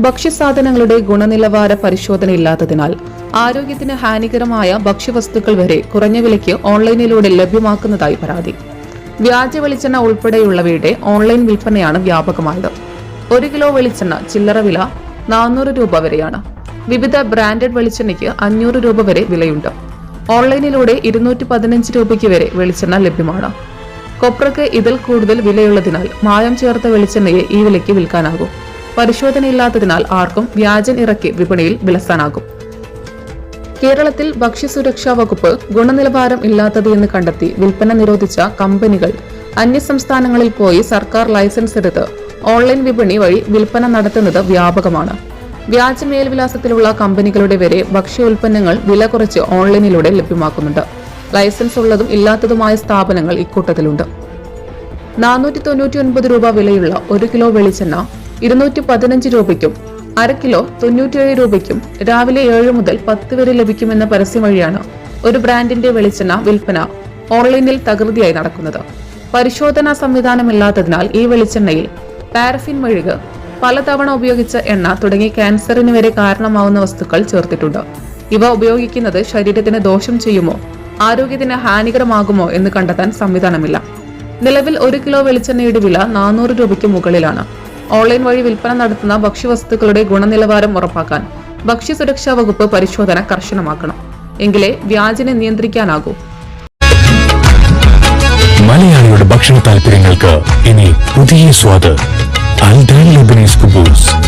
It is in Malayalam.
ഭക്ഷ്യസാധനങ്ങളുടെ ഗുണനിലവാര പരിശോധന ഇല്ലാത്തതിനാൽ ആരോഗ്യത്തിന് ഹാനികരമായ ഭക്ഷ്യവസ്തുക്കൾ വരെ കുറഞ്ഞ വിലയ്ക്ക് ഓൺലൈനിലൂടെ ലഭ്യമാക്കുന്നതായി പരാതി. വ്യാജ വെളിച്ചെണ്ണ ഉൾപ്പെടെയുള്ളവയുടെ ഓൺലൈൻ വിൽപ്പനയാണ് വ്യാപകമായത്. ഒരു കിലോ വെളിച്ചെണ്ണ ചില്ലറ വില നാനൂറ് രൂപ വരെയാണ്. വിവിധ ബ്രാൻഡഡ് വെളിച്ചെണ്ണയ്ക്ക് അഞ്ഞൂറ് രൂപ വരെ വിലയുണ്ട്. ഓൺലൈനിലൂടെ ഇരുന്നൂറ്റി പതിനഞ്ച് രൂപയ്ക്ക് വരെ വെളിച്ചെണ്ണ ലഭ്യമാണ്. കൊപ്രയ്ക്ക് ഇതിൽ കൂടുതൽ വിലയുള്ളതിനാൽ മായം ചേർത്ത വെളിച്ചെണ്ണയെ ഈ വിലയ്ക്ക് വിൽക്കാനാകും. പരിശോധനയില്ലാത്തതിനാൽ ആർക്കും വ്യാജൻ ഇറക്കി വിപണിയിൽ വിലസാനാകും. കേരളത്തിൽ ഭക്ഷ്യസുരക്ഷാ വകുപ്പ് ഗുണനിലവാരം ഇല്ലാത്തത് എന്ന് കണ്ടെത്തി വിൽപ്പന നിരോധിച്ച കമ്പനികൾ അന്യസംസ്ഥാനങ്ങളിൽ പോയി സർക്കാർ ലൈസൻസ് എടുത്ത് ഓൺലൈൻ വിപണി വഴി വിൽപ്പന നടത്തുന്നത് വ്യാപകമാണ്. വ്യാജ മേൽവിലാസത്തിലുള്ള കമ്പനികളുടെ വരെ ഭക്ഷ്യ ഉൽപ്പന്നങ്ങൾ വില കുറച്ച് ഓൺലൈനിലൂടെ ലഭ്യമാക്കുന്നുണ്ട്. ലൈസൻസ് ഉള്ളതും ഇല്ലാത്തതുമായ സ്ഥാപനങ്ങൾ ഇക്കൂട്ടത്തിലുണ്ട്. നാനൂറ്റി തൊണ്ണൂറ്റി ഒൻപത് രൂപ വിലയുള്ള ഒരു കിലോ വെളിച്ചെണ്ണ ഇരുന്നൂറ്റി പതിനഞ്ച് രൂപയ്ക്കും അര കിലോ തൊണ്ണൂറ്റിയേഴ് രൂപയ്ക്കും രാവിലെ ഏഴ് മുതൽ പത്ത് വരെ ലഭിക്കുമെന്ന പരസ്യം വഴിയാണ് ഒരു ബ്രാൻഡിന്റെ വെളിച്ചെണ്ണ വിൽപ്പന ഓൺലൈനിൽ തകൃതിയായി നടക്കുന്നത്. പരിശോധനാ സംവിധാനമില്ലാത്തതിനാൽ ഈ വെളിച്ചെണ്ണയിൽ പാരഫിൻ മെഴുക് പലതവണ ഉപയോഗിച്ച എണ്ണ തുടങ്ങി ക്യാൻസറിന് വരെ കാരണമാവുന്ന വസ്തുക്കൾ ചേർത്തിട്ടുണ്ട്. ഇവ ഉപയോഗിക്കുന്നത് ശരീരത്തിന് ദോഷം ചെയ്യുമോ ആരോഗ്യത്തിന് ഹാനികരമാകുമോ എന്ന് കണ്ടെത്താൻ സംവിധാനമില്ല. നിലവിൽ ഒരു കിലോ വെളിച്ചെണ്ണയുടെ വില നാനൂറ് രൂപയ്ക്ക് മുകളിലാണ്. ഓൺലൈൻ വഴി വിൽപ്പന നടത്തുന്ന ഭക്ഷ്യവസ്തുക്കളുടെ ഗുണനിലവാരം ഉറപ്പാക്കാൻ ഭക്ഷ്യസുരക്ഷാ വകുപ്പ് പരിശോധന കർശനമാക്കണം. എങ്കിലേ വ്യാജനെ നിയന്ത്രിക്കാനാകൂ. മലയാളിയുടെ ഭക്ഷണ താല്പര്യങ്ങൾക്ക് ഇനി പുതിയ സ്വാദ്. അൽദാൻ ലബനീസ് കുബൂസ്.